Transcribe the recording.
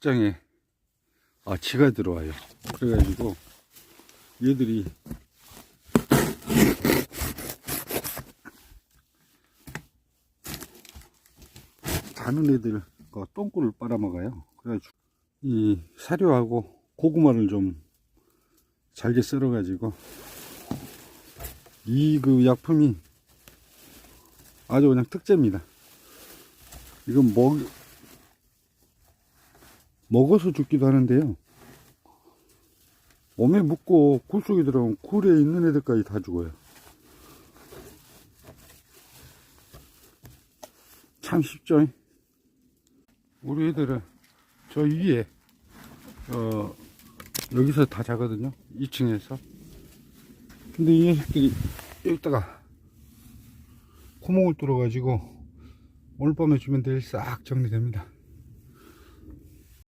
장에 아 쥐가 들어와요. 그래가지고 얘들이 자는 애들 그 똥꿀을 빨아먹어요. 그래가지고 이 사료하고 고구마를 좀 잘게 썰어 가지고 이 그 약품이 아주 그냥 특제입니다. 이건 먹 먹어서 죽기도 하는데요. 몸에 묻고 굴 속에 들어가면 굴에 있는 애들까지 다 죽어요. 참 쉽죠? 우리 애들은 저 위에, 어, 여기서 다 자거든요. 2층에서. 근데 이 녀석들이 여기다가 구멍을 뚫어 가지고 오늘 밤에 주면 내일 싹 정리됩니다.